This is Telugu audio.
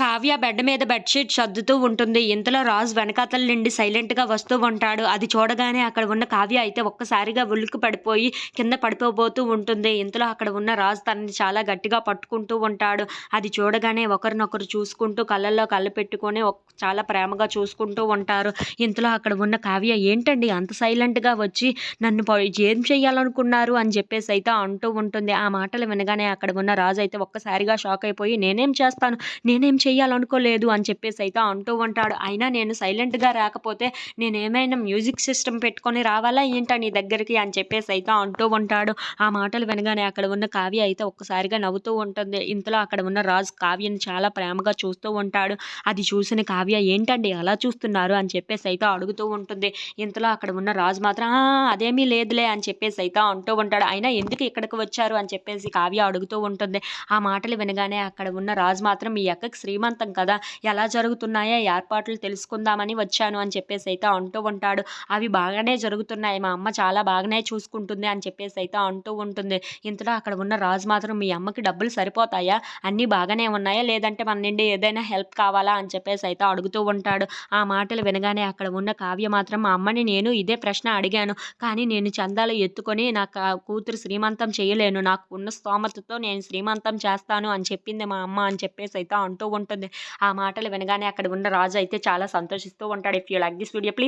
కావ్య బెడ్ మీద బెడ్షీట్ సర్దుతూ ఉంటుంది. ఇంతలో రాజు వెనకాతల నుండి సైలెంట్గా వస్తూ ఉంటాడు. అది చూడగానే అక్కడ ఉన్న కావ్య అయితే ఒక్కసారిగా ఉలిక్కి పడిపోయి కింద పడిపోబోతూ ఉంటుంది. ఇంతలో అక్కడ ఉన్న రాజు తనని చాలా గట్టిగా పట్టుకుంటూ ఉంటాడు. అది చూడగానే ఒకరినొకరు చూసుకుంటూ కళ్ళల్లో కళ్ళు పెట్టుకొని చాలా ప్రేమగా చూసుకుంటూ ఉంటారు. ఇంతలో అక్కడ ఉన్న కావ్య ఏంటండి అంత సైలెంట్గా వచ్చి నన్ను ఏం చేయాలనుకున్నారు అని చెప్పేసి అయితే అంటూ ఉంటుంది. ఆ మాటలు వినగానే అక్కడ ఉన్న రాజు అయితే ఒక్కసారిగా షాక్ అయిపోయి నేనేం చేస్తాను? నేనేం చేయాలనుకోలేదు అని చెప్పేసి అయితే అంటూ ఉంటాడు. అయినా నేను సైలెంట్గా రాకపోతే నేను ఏమైనా మ్యూజిక్ సిస్టమ్ పెట్టుకొని రావాలా ఏంటా నీ దగ్గరికి అని చెప్పేసి అయితే అంటూ ఉంటాడు. ఆ మాటలు వినగానే అక్కడ ఉన్న కావ్య అయితే ఒక్కసారిగా నవ్వుతూ ఉంటుంది. ఇంతలో అక్కడ ఉన్న రాజు కావ్యని చాలా ప్రేమగా చూస్తూ ఉంటాడు. అది చూసిన కావ్య ఏంటండి అలా చూస్తున్నారు అని చెప్పేసి అయితే అడుగుతూ ఉంటుంది. ఇంతలో అక్కడ ఉన్న రాజు మాత్రం అదేమీ లేదులే అని చెప్పేసి అయితే అంటూ ఉంటాడు. అయినా ఎందుకు ఇక్కడికి వచ్చారు అని చెప్పేసి కావ్య అడుగుతూ ఉంటుంది. ఆ మాటలు వినగానే అక్కడ ఉన్న రాజు మాత్రం మీ అక్కకి శ్రీమంతం కదా ఎలా జరుగుతున్నాయో ఏర్పాట్లు తెలుసుకుందామని వచ్చాను అని చెప్పేసి అయితే అంటూ ఉంటాడు. అవి బాగానే జరుగుతున్నాయి మా అమ్మ చాలా బాగానే చూసుకుంటుంది అని చెప్పేసి అయితే అంటూ ఉంటుంది. ఇంతలో అక్కడ ఉన్న రాజు మాత్రం మీ అమ్మకి డబ్బులు సరిపోతాయా? అన్నీ బాగానే ఉన్నాయా? లేదంటే మన నుండి ఏదైనా హెల్ప్ కావాలా? అని చెప్పేసి అయితే అడుగుతూ ఉంటాడు. ఆ మాటలు వినగానే అక్కడ ఉన్న కావ్య మాత్రం మా అమ్మని నేను ఇదే ప్రశ్న అడిగాను కానీ నేను చందాలు ఎత్తుకొని నా కూతురు శ్రీమంతం చేయలేను. నాకు ఉన్న స్తోమతతో నేను శ్రీమంతం చేస్తాను అని చెప్పింది మా అమ్మ అని చెప్పేసి అయితే అంటూ ఉంటుంది ఆ మాటలు వినగానే అక్కడ ఉన్న రాజు అయితే చాలా సంతోషిస్తూ ఉంటాడు. If you like this video please